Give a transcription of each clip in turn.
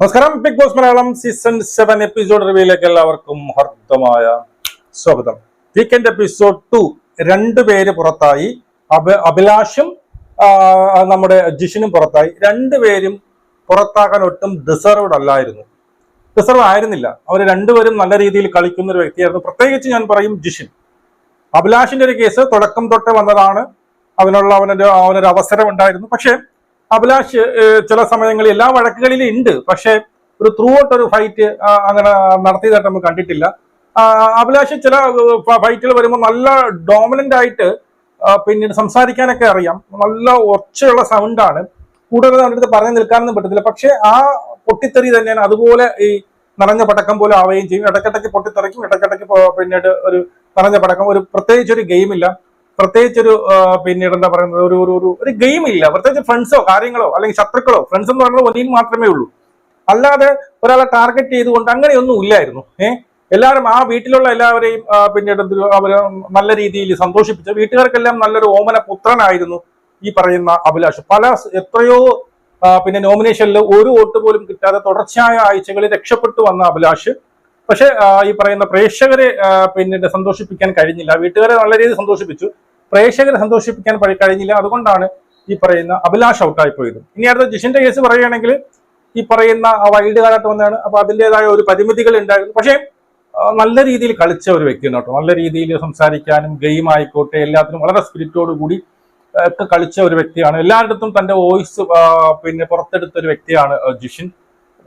നമസ്കാരം. Bigg Boss Malayalam season seven episode റിവ്യൂയിലേക്ക് എല്ലാവർക്കും ഹർദ്ദമായ സ്വാഗതം. വീക്കെൻഡ് എപ്പിസോഡ് ടു രണ്ടുപേര് പുറത്തായി. അഭി അഭിലാഷും നമ്മുടെ ജിഷിനും പുറത്തായി. രണ്ടുപേരും പുറത്താക്കാൻ ഒട്ടും ഡിസർവ്ഡ് അല്ലായിരുന്നു. ഡിസർവ് ആയിരുന്നില്ല. അവർ രണ്ടുപേരും നല്ല രീതിയിൽ കളിക്കുന്ന ഒരു വ്യക്തിയായിരുന്നു. പ്രത്യേകിച്ച് ഞാൻ പറയും ജിഷിൻ. അഭിലാഷിന്റെ ഒരു കേസ് തുടക്കം തൊട്ട് വന്നതാണ്. അവനുള്ള അവനൊരു അവനൊരു അവസരം ഉണ്ടായിരുന്നു പക്ഷേ അഭിലാഷ് ചില സമയങ്ങളിൽ എല്ലാ വഴക്കുകളിലും ഉണ്ട്. പക്ഷേ ഒരു ത്രൂ ഔട്ട് ഒരു ഫൈറ്റ് അങ്ങനെ നടത്തിയതായിട്ട് നമ്മൾ കണ്ടിട്ടില്ല. അഭിലാഷ് ചില ഫൈറ്റുകൾ വരുമ്പോൾ നല്ല ഡോമിനന്റ് ആയിട്ട് പിന്നീട് സംസാരിക്കാനൊക്കെ അറിയാം. നല്ല ഒച്ചയുള്ള സൗണ്ടാണ് കൂടുതൽ അവരുടെ പറഞ്ഞു നിൽക്കാനൊന്നും പറ്റത്തില്ല. പക്ഷേ ആ പൊട്ടിത്തെറി തന്നെയാണ് അതുപോലെ ഈ നിറഞ്ഞ പടക്കം പോലെ ആവുകയും ചെയ്യും. ഇടക്കിടയ്ക്ക് പൊട്ടിത്തെറിക്കും ഇടക്കിടയ്ക്ക് പിന്നീട് ഒരു നിറഞ്ഞ പടക്കം. ഒരു പ്രത്യേകിച്ച് ഒരു ഗെയിമില്ല പ്രത്യേകിച്ച് ഒരു പിന്നീട് എന്താ പറയുന്നത് ഒരു ഒരു ഒരു ഗെയിം ഇല്ല. പ്രത്യേകിച്ച് ഫ്രണ്ട്സോ കാര്യങ്ങളോ അല്ലെങ്കിൽ ശത്രുക്കളോ ഫ്രണ്ട്സ് എന്ന് പറയുന്നത് ഒന്നിനും മാത്രമേ ഉള്ളൂ. അല്ലാതെ ഒരാളെ ടാർഗറ്റ് ചെയ്തുകൊണ്ട് അങ്ങനെയൊന്നും ഇല്ലായിരുന്നു. ഏഹ് എല്ലാവരും ആ വീട്ടിലുള്ള എല്ലാവരെയും പിന്നീട് അവർ നല്ല രീതിയിൽ സന്തോഷിപ്പിച്ചു വീട്ടുകാർക്കെല്ലാം നല്ലൊരു ഓമന പുത്രനായിരുന്നു ഈ പറയുന്ന അഭിലാഷ്. പല എത്രയോ പിന്നെ നോമിനേഷനിൽ ഒരു വോട്ട് പോലും കിട്ടാതെ തുടർച്ചയായ ആഴ്ചകളിൽ രക്ഷപ്പെട്ടു വന്ന അഭിലാഷ്. പക്ഷെ ഈ പറയുന്ന പ്രേക്ഷകരെ പിന്നീട് സന്തോഷിപ്പിക്കാൻ കഴിഞ്ഞില്ല. വീട്ടുകാരെ നല്ല രീതിയിൽ സന്തോഷിപ്പിച്ചു. പ്രേക്ഷകരെ സന്തോഷിപ്പിക്കാൻ കഴിഞ്ഞില്ല. അതുകൊണ്ടാണ് ഈ പറയുന്ന അഭിലാഷ് ഔട്ടായി പോയത്. ഇനി അടുത്ത ജിഷിന്റെ കേസ് പറയുകയാണെങ്കിൽ ഈ പറയുന്ന വൈൽഡ് കാലത്ത് വന്നതാണ്. അപ്പൊ അതിന്റെതായ ഒരു പരിമിതികൾ ഉണ്ടായിരുന്നു. പക്ഷേ നല്ല രീതിയിൽ കളിച്ച ഒരു വ്യക്തിയാണ് കേട്ടോ. നല്ല രീതിയിൽ സംസാരിക്കാനും ഗെയിം ആയിക്കോട്ടെ എല്ലാത്തിനും വളരെ സ്പിരിറ്റോട് കൂടി ഒക്കെ കളിച്ച ഒരു വ്യക്തിയാണ്. എല്ലായിടത്തും തന്റെ വോയിസ് പിന്നെ പുറത്തെടുത്ത ഒരു വ്യക്തിയാണ് ജിഷിൻ.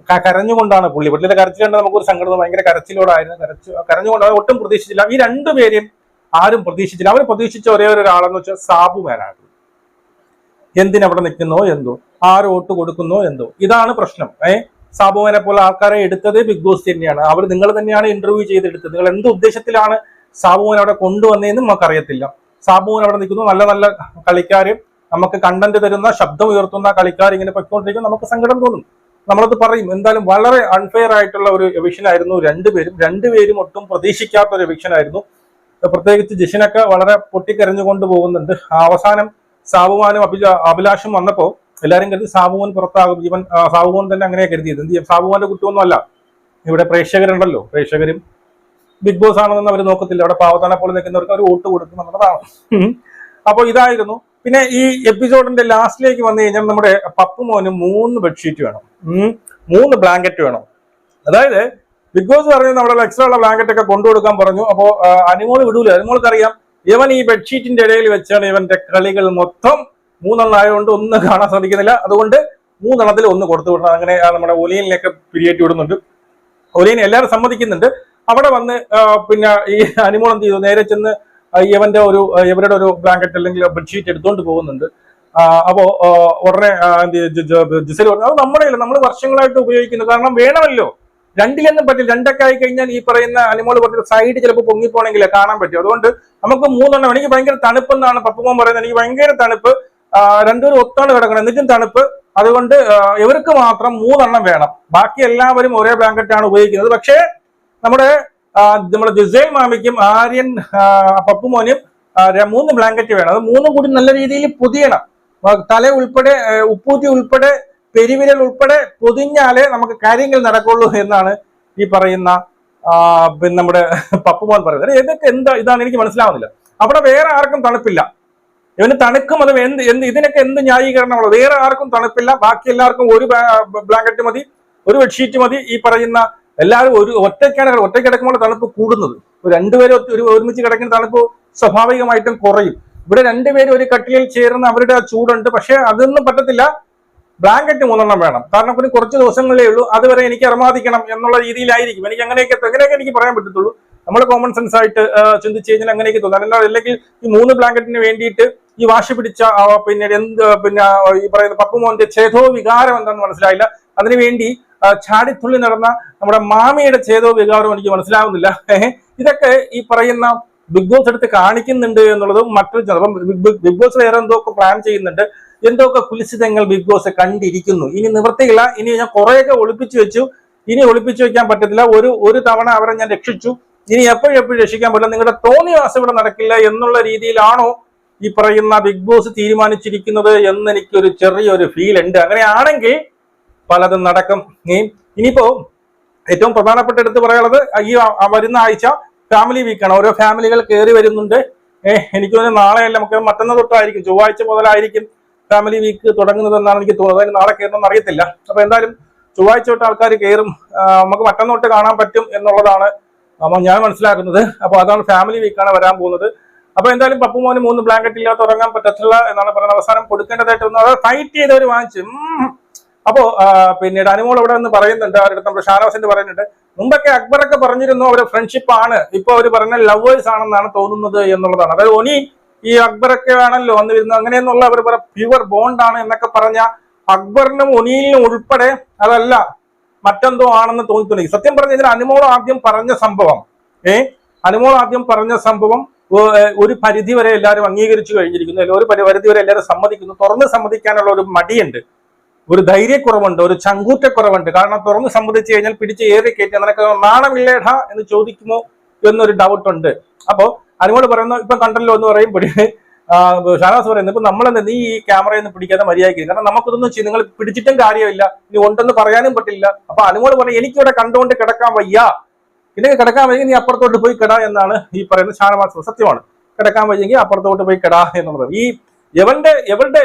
കരഞ്ഞുകൊണ്ടാണ് പുള്ളി. പുള്ളിയുടെ കരച്ചിലുണ്ട് നമുക്കൊരു സംഘടന ഭയങ്കര കരച്ചിലോടായിരുന്നു. കരച്ചു കരഞ്ഞുകൊണ്ടാണ് ഒട്ടും പ്രതീക്ഷിച്ചില്ല. ഈ രണ്ടുപേരെയും ആരും പ്രതീക്ഷിച്ചില്ല. അവർ പ്രതീക്ഷിച്ച ഒരേ ഒരു ഒരാളെന്ന് വെച്ചാൽ സാബു മേനാണ് എന്തിനവിടെ നിൽക്കുന്നോ എന്തോ? ആര് വോട്ട് കൊടുക്കുന്നോ എന്തോ? ഇതാണ് പ്രശ്നം. ഏ? സാബുവിനെ പോലെ ആൾക്കാരെ എടുത്തത് ബിഗ് ബോസ് തന്നെയാണ്. അവർ നിങ്ങൾ തന്നെയാണ് ഇന്റർവ്യൂ ചെയ്തെടുത്തത്. നിങ്ങൾ എന്ത് ഉദ്ദേശത്തിലാണ് സാബുവിനെ അവിടെ കൊണ്ടുവന്നതെന്ന് നമുക്കറിയത്തില്ല. സാബുവിൻ അവിടെ നിൽക്കുന്നു. നല്ല നല്ല കളിക്കാർ നമുക്ക് കണ്ടന്റ് തരുന്ന ശബ്ദം ഉയർത്തുന്ന കളിക്കാർ ഇങ്ങനെ പൊയ്ക്കൊണ്ടിരിക്കും. നമുക്ക് സങ്കടം തോന്നും. നമ്മളത് പറയും. എന്തായാലും വളരെ അൺഫെയർ ആയിട്ടുള്ള ഒരു എവിഷൻ ആയിരുന്നു രണ്ടുപേരും. രണ്ടുപേരും ഒട്ടും പ്രതീക്ഷിക്കാത്ത ഒരു എവിഷൻ ആയിരുന്നു. പ്രത്യേകിച്ച് ജിഷിനൊക്കെ വളരെ പൊട്ടിക്കരഞ്ഞുകൊണ്ട് പോകുന്നുണ്ട്. അവസാനം സാബുമാനും അഭില അഭിലാഷും വന്നപ്പോ എല്ലാരും കരുതി സാബുമോൻ പുറത്താകും. ഇവൻ സാബുമോൻ തന്നെ അങ്ങനെ കരുതിയത്. എന്ത് ചെയ്യും? സാബുമോന്റെ കുറ്റമൊന്നും അല്ല ഇവിടെ പ്രേക്ഷകരുണ്ടല്ലോ. പ്രേക്ഷകരും ബിഗ് ബോസ് ആണെന്ന് അവർ നോക്കത്തില്ല. അവിടെ പാവത്താനെ പോലെ നിൽക്കുന്നവർക്ക് അവർ വോട്ട് കൊടുക്കും എന്നുള്ളതാണ്. അപ്പോൾ ഇതായിരുന്നു. പിന്നെ ഈ എപ്പിസോഡിന്റെ ലാസ്റ്റിലേക്ക് വന്നു കഴിഞ്ഞാൽ നമ്മുടെ പപ്പു മോന് മൂന്ന് ബെഡ്ഷീറ്റ് വേണം. മൂന്ന് ബ്ലാങ്കറ്റ് വേണം. അതായത് ബിഗ് ബോസ് പറഞ്ഞു നമ്മുടെ എക്സ്ട്രാ ഉള്ള ബ്ലാങ്കറ്റ് ഒക്കെ കൊണ്ടുകൊടുക്കാൻ പറഞ്ഞു അപ്പോ അനിമോൾ വിടൂല അനുമോൾക്ക് അറിയാം ഇവൻ ഈ ബെഡ്ഷീറ്റിന്റെ ഇടയിൽ വെച്ചാണ് ഇവന്റെ കളികൾ മൊത്തം മൂന്നെണ്ണം ആയതുകൊണ്ട് ഒന്നും കാണാൻ സാധിക്കുന്നില്ല അതുകൊണ്ട് മൂന്നെണ്ണത്തിൽ ഒന്ന് കൊടുത്തു വിടണം അങ്ങനെ നമ്മുടെ ഒലിയനിലൊക്കെ പിരിയേറ്റി വിടുന്നുണ്ട് ഒലിയൻ എല്ലാവരും സമ്മതിക്കുന്നുണ്ട് അവിടെ വന്ന് പിന്നെ ഈ അനുമോൾ എന്ത് ചെയ്തു നേരെ ചെന്ന് ഇവന്റെ ഒരു ഇവരുടെ ഒരു ബ്ലാങ്കറ്റ് അല്ലെങ്കിൽ ബെഡ്ഷീറ്റ് എടുത്തുകൊണ്ട് പോകുന്നുണ്ട് അപ്പോ ഉടനെ ജിസൽ പറഞ്ഞു അത് നമ്മുടെ നമ്മൾ വർഷങ്ങളായിട്ട് ഉപയോഗിക്കുന്നു കാരണം വേണമല്ലോ രണ്ടിലൊന്നും പറ്റില്ല. രണ്ടൊക്കെ ആയി കഴിഞ്ഞാൽ ഈ പറയുന്ന അനിമോൾ പറഞ്ഞ സൈഡ് ചിലപ്പോൾ പൊങ്ങിപ്പോണെങ്കിൽ കാണാൻ പറ്റും. അതുകൊണ്ട് നമുക്ക് മൂന്നെണ്ണം. എനിക്ക് ഭയങ്കര തണുപ്പെന്നാണ് പപ്പുമോൻ പറയുന്നത്. എനിക്ക് ഭയങ്കര തണുപ്പ്. രണ്ടൂർ ഒത്താണ് കിടക്കണം. എന്നിട്ടും തണുപ്പ്. അതുകൊണ്ട് ഇവർക്ക് മാത്രം മൂന്നെണ്ണം വേണം. ബാക്കി എല്ലാവരും ഒരേ ബ്ലാങ്കറ്റ് ആണ് ഉപയോഗിക്കുന്നത്. പക്ഷേ നമ്മുടെ നമ്മുടെ ദിസൈൽ മാമിക്കും ആര്യൻ പപ്പുമോനും മൂന്ന് ബ്ലാങ്കറ്റ് വേണം. അത് മൂന്നും കൂടി നല്ല രീതിയിൽ പൊതിയണം. തല ഉൾപ്പെടെ ഉപ്പൂറ്റി ഉൾപ്പെടെ പെരുവിരൽ ഉൾപ്പെടെ പൊതിഞ്ഞാലേ നമുക്ക് കാര്യങ്ങൾ നടക്കുള്ളൂ എന്നാണ് ഈ പറയുന്ന പിന്നെ നമ്മുടെ പപ്പുമോൻ പറയുന്നത്. ഇതൊക്കെ എന്താ ഇതാണ് എനിക്ക് മനസ്സിലാവുന്നില്ല. അവിടെ വേറെ ആർക്കും തണുപ്പില്ല. ഇവന് തണുക്കും അത് എന്ത് എന്ത് ഇതിനൊക്കെ എന്ത് ന്യായീകരണമുള്ള വേറെ ആർക്കും തണുപ്പില്ല. ബാക്കി എല്ലാവർക്കും ഒരു ബ്ലാങ്കറ്റ് മതി ഒരു ബെഡ്ഷീറ്റ് മതി. ഈ പറയുന്ന എല്ലാവരും ഒരു ഒറ്റയ്ക്കാണ് ഒറ്റയ്ക്ക് കിടക്കുമ്പോൾ തണുപ്പ് കൂടുന്നത്. രണ്ടുപേരും ഒരു ഒരുമിച്ച് കിടക്കുന്ന തണുപ്പ് സ്വാഭാവികമായിട്ടും കുറയും. ഇവിടെ രണ്ടുപേരും ഒരു കട്ടിലിൽ ചേർന്ന് അവരുടെ ആ ചൂടുണ്ട്. പക്ഷെ അതൊന്നും പറ്റത്തില്ല. ബ്ലാങ്കറ്റ് മൂന്നെണ്ണം വേണം. കാരണം പിന്നെ കുറച്ച് ദിവസങ്ങളേ ഉള്ളൂ. അതുവരെ എനിക്ക് അർമാദിക്കണം എന്നുള്ള രീതിയിലായിരിക്കും. എനിക്ക് അങ്ങനെയൊക്കെ എങ്ങനെയൊക്കെ എനിക്ക് പറയാൻ പറ്റത്തുള്ളൂ. നമ്മൾ കോമൺ സെൻസ് ആയിട്ട് ചിന്തിച്ച് കഴിഞ്ഞാൽ അങ്ങനെയൊക്കെ തോന്നും. അല്ല അല്ലെങ്കിൽ ഈ മൂന്ന് ബ്ലാങ്കറ്റിന് വേണ്ടിയിട്ട് ഈ വാശി പിടിച്ച പിന്നെ എന്ത് പിന്നെ ഈ പറയുന്ന പപ്പുമോന്റെ ഛേദോ വികാരം എന്താണെന്ന് മനസ്സിലായില്ല. അതിനുവേണ്ടി ചാടിത്തുള്ളി നടന്ന നമ്മുടെ മാമിയുടെ ഛേദോ വികാരം എനിക്ക് മനസ്സിലാവുന്നില്ല. ഇതൊക്കെ ഈ പറയുന്ന ബിഗ് ബോസ് എടുത്ത് കാണിക്കുന്നുണ്ട് എന്നുള്ളതും മറ്റൊരു ബിഗ് ബോസ് വേറെ എന്തൊക്കെ പ്ലാൻ ചെയ്യുന്നുണ്ട്. എന്തൊക്കെ കുലിശിതങ്ങൾ ബിഗ് ബോസ് കണ്ടിരിക്കുന്നു? ഇനി നിവൃത്തിയില്ല. ഇനി ഞാൻ കുറേയൊക്കെ ഒളിപ്പിച്ചു വെച്ചു. ഇനി ഒളിപ്പിച്ചു വെക്കാൻ പറ്റത്തില്ല. ഒരു ഒരു തവണ അവരെ ഞാൻ രക്ഷിച്ചു. ഇനി എപ്പോഴും എപ്പോഴും രക്ഷിക്കാൻ പറ്റില്ല. നിങ്ങളുടെ തോന്നിവാസം ഇവിടെ നടക്കില്ല എന്നുള്ള രീതിയിലാണോ ഈ പറയുന്ന ബിഗ് ബോസ് തീരുമാനിച്ചിരിക്കുന്നത് എന്ന് എനിക്കൊരു ചെറിയൊരു ഫീൽ ഉണ്ട്. അങ്ങനെയാണെങ്കിൽ പലതും നടക്കും. ഇനിയിപ്പോ ഏറ്റവും പ്രധാനപ്പെട്ട എടുത്ത് പറയാനുള്ളത് ഈ വരുന്ന ആഴ്ച ഫാമിലി വീക്കാണ് ഓരോ ഫാമിലികൾ കയറി വരുന്നുണ്ട്. ഏഹ് എനിക്ക് തോന്നുന്നു നാളെയല്ല നമുക്ക് മറ്റന്നാൾ തൊട്ടായിരിക്കും. ചൊവ്വാഴ്ച മുതലായിരിക്കും. ഫാമിലി വീക്ക് തുടങ്ങുന്നതെന്നാണ് എനിക്ക് തോന്നുന്നത്. അതിന് നാളെ കയറുന്ന അറിയത്തില്ല. അപ്പൊ എന്തായാലും ചൊവ്വാഴ്ച തൊട്ട് ആൾക്കാർ കയറും. നമുക്ക് മറ്റന്നാൾ തൊട്ട് കാണാൻ പറ്റും എന്നുള്ളതാണ് ഞാൻ മനസ്സിലാക്കുന്നത്. അപ്പൊ അതാണ് ഫാമിലി വീക്കാണ് വരാൻ പോകുന്നത്. അപ്പൊ എന്തായാലും പപ്പു മോന് മൂന്ന് ബ്ലാങ്കറ്റ് ഇല്ലാതെ ഉറങ്ങാൻ പറ്റത്തില്ല എന്നാണ് പറയുന്നത്. അവസാനം കൊടുക്കേണ്ടതായിട്ട് വന്നു അത് ഫൈറ്റ് ചെയ്തവർ വാങ്ങിച്ചു. ഉം. അപ്പോ പിന്നീട് അനുമോൾ ഇവിടെ നിന്ന് പറയുന്നുണ്ട്. അവരുടെ നമ്മുടെ ഷാനവാസിന്റെ പറയുന്നുണ്ട്. മുമ്പൊക്കെ അക്ബറൊക്കെ പറഞ്ഞിരുന്നു അവരുടെ ഫ്രണ്ട്ഷിപ്പ് ആണ്. ഇപ്പൊ അവർ പറഞ്ഞ ലവേഴ്സ് ആണെന്നാണ് തോന്നുന്നത് എന്നുള്ളതാണ്. അതായത് ഒനി ഈ അക്ബറൊക്കെ ആണല്ലോ വന്നു വരുന്നത് അങ്ങനെയെന്നുള്ള അവർ പ്യുവർ ബോണ്ടാണ് എന്നൊക്കെ പറഞ്ഞ അക്ബറിനും ഒനീലിനും ഉൾപ്പെടെ അതല്ല മറ്റെന്തോ ആണെന്ന് തോന്നിത്തുടങ്ങി സത്യം പറഞ്ഞു കഴിഞ്ഞാൽ അനുമോൾ ആദ്യം പറഞ്ഞ സംഭവം ഏ? അനുമോൾ ആദ്യം പറഞ്ഞ സംഭവം ഒരു പരിധി വരെ എല്ലാവരും അംഗീകരിച്ചു കഴിഞ്ഞിരിക്കുന്നു. അല്ലെങ്കിൽ ഒരു പരി- പരിധി വരെ എല്ലാവരും സമ്മതിക്കുന്നു. തുറന്ന് സമ്മതിക്കാനുള്ള ഒരു മടിയുണ്ട്. ഒരു ധൈര്യക്കുറവുണ്ട് ഒരു ചങ്കൂറ്റക്കുറവുണ്ട്. കാരണം തുറന്ന് സമ്മതിച്ചു കഴിഞ്ഞാൽ പിടിച്ച് ഏറി കയറ്റി നിനക്ക് നാണമില്ലേടാ എന്ന് ചോദിക്കുമോ എന്നൊരു ഡൗട്ട് ഉണ്ട്. അപ്പോ പറയുന്നു ഇപ്പൊ കണ്ടല്ലോ എന്ന് പറയുമ്പോൾ ഷാനാസ് പറയുന്നത് ഇപ്പൊ നമ്മളെന്താ നീ ഈ ക്യാമറയിൽ നിന്ന് പിടിക്കാതെ മര്യാദയ്ക്ക് കാരണം നമുക്കിതൊന്നും ചെയ്യും നിങ്ങൾ പിടിച്ചിട്ടും കാര്യമില്ല. നീ ഉണ്ടെന്ന് പറയാനും പറ്റില്ല. അപ്പൊ അനുമോട് പറഞ്ഞു എനിക്കിവിടെ കണ്ടുകൊണ്ട് കിടക്കാൻ വയ്യ. ഇല്ലെങ്കിൽ കിടക്കാൻ വയ്യെങ്കിൽ നീ അപ്പുറത്തോട്ട് പോയി കിട എന്നാണ് ഈ പറയുന്നത് ഷാനവാസ് സത്യമാണ്. കിടക്കാൻ വയ്യെങ്കിൽ അപ്പുറത്തോട്ട് പോയി കിട എന്നുള്ളത്. ഈ എവന്റെ എവരുടെ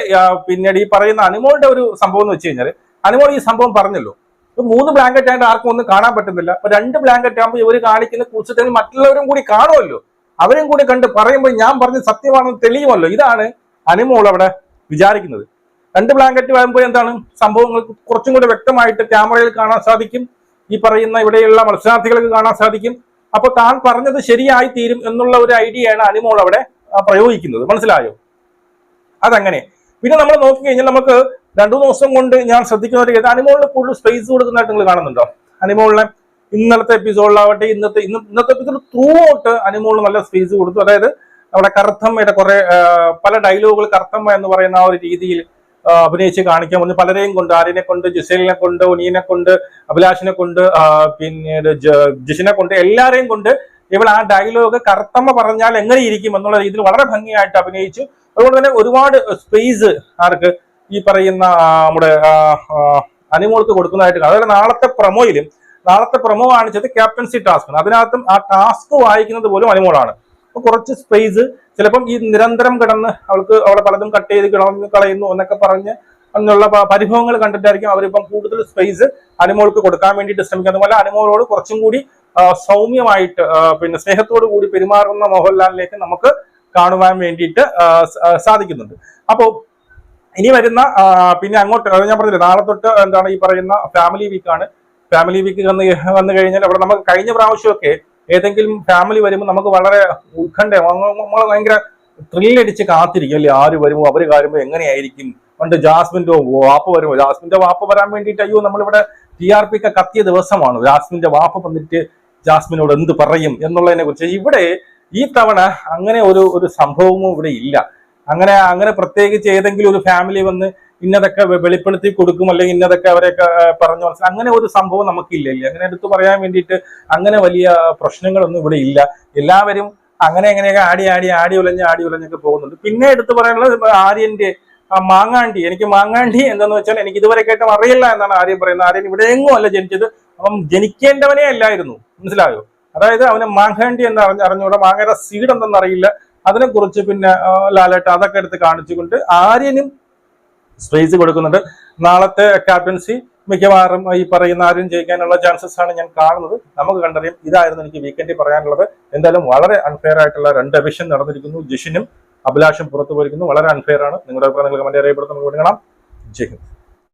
പിന്നീട് ഈ പറയുന്ന അനുമോളുടെ ഒരു സംഭവം എന്ന് വെച്ച് കഴിഞ്ഞാൽ അനുമോൾ ഈ സംഭവം പറഞ്ഞല്ലോ. മൂന്ന് ബ്ലാങ്കറ്റ് ആയിട്ട് ആർക്കും ഒന്നും കാണാൻ പറ്റുന്നില്ല. അപ്പൊ രണ്ട് ബ്ലാങ്കറ്റ് ആകുമ്പോൾ ഇവർ കാണിക്കുന്ന കുറിച്ചിട്ടെങ്കിൽ മറ്റുള്ളവരും കൂടി കാണുമല്ലോ. അവരും കൂടി കണ്ട് പറയുമ്പോൾ ഞാൻ പറഞ്ഞ സത്യമാണെന്ന് തെളിയുമല്ലോ. ഇതാണ് അനുമോൾ അവിടെ വിചാരിക്കുന്നത്. രണ്ട് ബ്ലാങ്കറ്റ് വരുമ്പോൾ എന്താണ് സംഭവങ്ങൾ കുറച്ചും കൂടി വ്യക്തമായിട്ട് ക്യാമറയിൽ കാണാൻ സാധിക്കും. ഈ പറയുന്ന ഇവിടെയുള്ള മത്സരാർത്ഥികൾക്ക് കാണാൻ സാധിക്കും. അപ്പൊ താൻ പറഞ്ഞത് ശരിയായി തീരും എന്നുള്ള ഒരു ഐഡിയയാണ് അനുമോൾ അവിടെ പ്രയോഗിക്കുന്നത്. മനസ്സിലായോ? അതങ്ങനെ. പിന്നെ നമ്മൾ നോക്കി കഴിഞ്ഞാൽ നമുക്ക് രണ്ടു ദിവസം കൊണ്ട് ഞാൻ ശ്രദ്ധിക്കുന്ന ഒരു അനിമോളിന് കൂടുതൽ സ്പേസ് കൊടുക്കുന്നതായിട്ട് നിങ്ങൾ കാണുന്നുണ്ടോ? അനിമോളിനെ ഇന്നലത്തെ എപ്പിസോഡിലാവട്ടെ ഇന്നത്തെ ഇന്ന് ഇന്നത്തെ എപ്പിസോഡ് ത്രൂ ഔട്ട് അനുമോൾ നല്ല സ്പേസ് കൊടുത്തു. അതായത് അവിടെ കറുത്തമ്മയുടെ കുറെ പല ഡയലോഗുകൾ കറുത്തമ്മ എന്ന് പറയുന്ന ആ ഒരു രീതിയിൽ അഭിനയിച്ച് കാണിക്കാൻ വന്നു. പലരെയും കൊണ്ട് ആര്യനെ കൊണ്ട് ജിസേലിനെ കൊണ്ട് ഉനീനെ കൊണ്ട് അഭിലാഷിനെ കൊണ്ട് പിന്നീട് ജിഷിനെ കൊണ്ട് എല്ലാരെയും കൊണ്ട് ഇവൾ ആ ഡയലോഗ് കറുത്തമ്മ പറഞ്ഞാൽ എങ്ങനെ ഇരിക്കും എന്നുള്ള രീതിയിൽ വളരെ ഭംഗിയായിട്ട് അഭിനയിച്ചു. അതുകൊണ്ട് തന്നെ ഒരുപാട് സ്പേസ് ആർക്ക് ഈ പറയുന്ന നമ്മുടെ അനിമോൾക്ക് കൊടുക്കുന്നതായിട്ട് അതായത് നാളത്തെ പ്രൊമോയിലും നാളത്തെ പ്രൊമോ കാണിച്ചത് ക്യാപ്റ്റൻസി ടാസ്ക് അതിനകത്തും ആ ടാസ്ക് വായിക്കുന്നത് പോലും അനിമോളാണ് അപ്പൊ കുറച്ച് സ്പേസ് ചിലപ്പം ഈ നിരന്തരം കിടന്ന് അവൾക്ക് അവളെ പലതും കട്ട് ചെയ്ത് കിടന്ന് കളയുന്നു എന്നൊക്കെ പറഞ്ഞ് പ- പരിഭവങ്ങൾ കണ്ടിട്ടായിരിക്കും അവരിപ്പം കൂടുതൽ സ്പേസ് അനിമോൾക്ക് കൊടുക്കാൻ വേണ്ടിയിട്ട് ശ്രമിക്കുന്നത്. അതുപോലെ അനിമോളോട് കുറച്ചും കൂടി സൗമ്യമായിട്ട് പിന്നെ സ്നേഹത്തോടു കൂടി പെരുമാറുന്ന മോഹൻലാലിലേക്ക് നമുക്ക് കാണുവാൻ വേണ്ടിയിട്ട് സാധിക്കുന്നുണ്ട്. അപ്പോൾ ഇനി വരുന്ന പിന്നെ അങ്ങോട്ട് ഞാൻ പറഞ്ഞില്ല നാളെ തൊട്ട് എന്താണ് ഈ പറയുന്ന ഫാമിലി വീക്കാണ് ഫാമിലി വീക്ക് വന്ന് വന്നു കഴിഞ്ഞാൽ അവിടെ നമുക്ക് കഴിഞ്ഞ പ്രാവശ്യമൊക്കെ ഏതെങ്കിലും ഫാമിലി വരുമ്പോൾ നമുക്ക് വളരെ ഉത്കണ്ഠ നമ്മൾ ഭയങ്കര ത്രില്ലടിച്ച് കാത്തിരിക്കും അല്ലേ? ആര് വരുമോ അവർ കാര്യമോ എങ്ങനെയായിരിക്കും? പണ്ട് ജാസ്മിന്റെ വാപ്പ വരുമോ ജാസ്മിന്റെ വാപ്പ വരാൻ വേണ്ടിയിട്ട് അയ്യോ നമ്മളിവിടെ ടി ആർ പി ഒക്കെ കത്തിയ ദിവസമാണ്. ജാസ്മിന്റെ വാപ്പ വന്നിട്ട് ജാസ്മിനോട് എന്ത് പറയും എന്നുള്ളതിനെ കുറിച്ച് ഇവിടെ ഈ തവണ അങ്ങനെ ഒരു ഒരു സംഭവവും ഇവിടെ ഇല്ല. അങ്ങനെ അങ്ങനെ പ്രത്യേകിച്ച് ഏതെങ്കിലും ഒരു ഫാമിലി വന്ന് ഇന്നതൊക്കെ വെളിപ്പെടുത്തി കൊടുക്കും അല്ലെങ്കിൽ ഇന്നതൊക്കെ അവരെയൊക്കെ പറഞ്ഞു മനസ്സിലാക്കും അങ്ങനെ ഒരു സംഭവം നമുക്കില്ല ഇല്ല അങ്ങനെ എടുത്തു പറയാൻ വേണ്ടിയിട്ട് അങ്ങനെ വലിയ പ്രശ്നങ്ങളൊന്നും ഇവിടെ ഇല്ല. എല്ലാവരും അങ്ങനെ എങ്ങനെയൊക്കെ ആടി ആടി ആടി ഉലഞ്ഞ് ആടി ഉലഞ്ഞൊക്കെ പോകുന്നുണ്ട്. പിന്നെ എടുത്തു പറയാനുള്ളത് ആര്യന്റെ മാങ്ങാണ്ടി. എനിക്ക് മാങ്ങാണ്ടി എന്താന്ന് വെച്ചാൽ എനിക്ക് ഇതുവരെ കേട്ടും അറിയില്ല എന്നാണ് ആര്യൻ പറയുന്നത്. ആര്യൻ ഇവിടെ എങ്ങും അല്ല ജനിച്ചത്. അപ്പം ജനിക്കേണ്ടവനേ അല്ലായിരുന്നു. മനസ്സിലായോ? അതായത് അവന് മാങ്ങാണ്ടി എന്ന് അറിഞ്ഞ അറിഞ്ഞുകൂടെ? മാങ്ങയുടെ സീഡ് എന്തെന്ന് അറിയില്ല അതിനെക്കുറിച്ച് പിന്നെ ലാലേട്ട അതൊക്കെ എടുത്ത് കാണിച്ചുകൊണ്ട് ആര്യനും സ്പേസ് കൊടുക്കുന്നുണ്ട്. നാളത്തെ ക്യാപ്റ്റൻസി മിക്കവാറും ഈ പറയുന്ന ആരും ജയിക്കാനുള്ള ചാൻസസ് ആണ് ഞാൻ കാണുന്നത്. നമുക്ക് കണ്ടറിയും ഇതായിരുന്നു എനിക്ക് വീക്കെൻഡിൽ പറയാനുള്ളത്. എന്തായാലും വളരെ അൺഫെയർ ആയിട്ടുള്ള രണ്ട് എവിഷൻ നടന്നിരിക്കുന്നു. ജിഷിനും അഭിലാഷും പുറത്തു പോയിരിക്കുന്നു. വളരെ അൺഫെയർ ആണ്. നിങ്ങളുടെ അഭിപ്രായം നിങ്ങൾ കമന്റ് അറിയപ്പെടുന്ന നമുക്ക് ജയ് ഹിന്ദ്.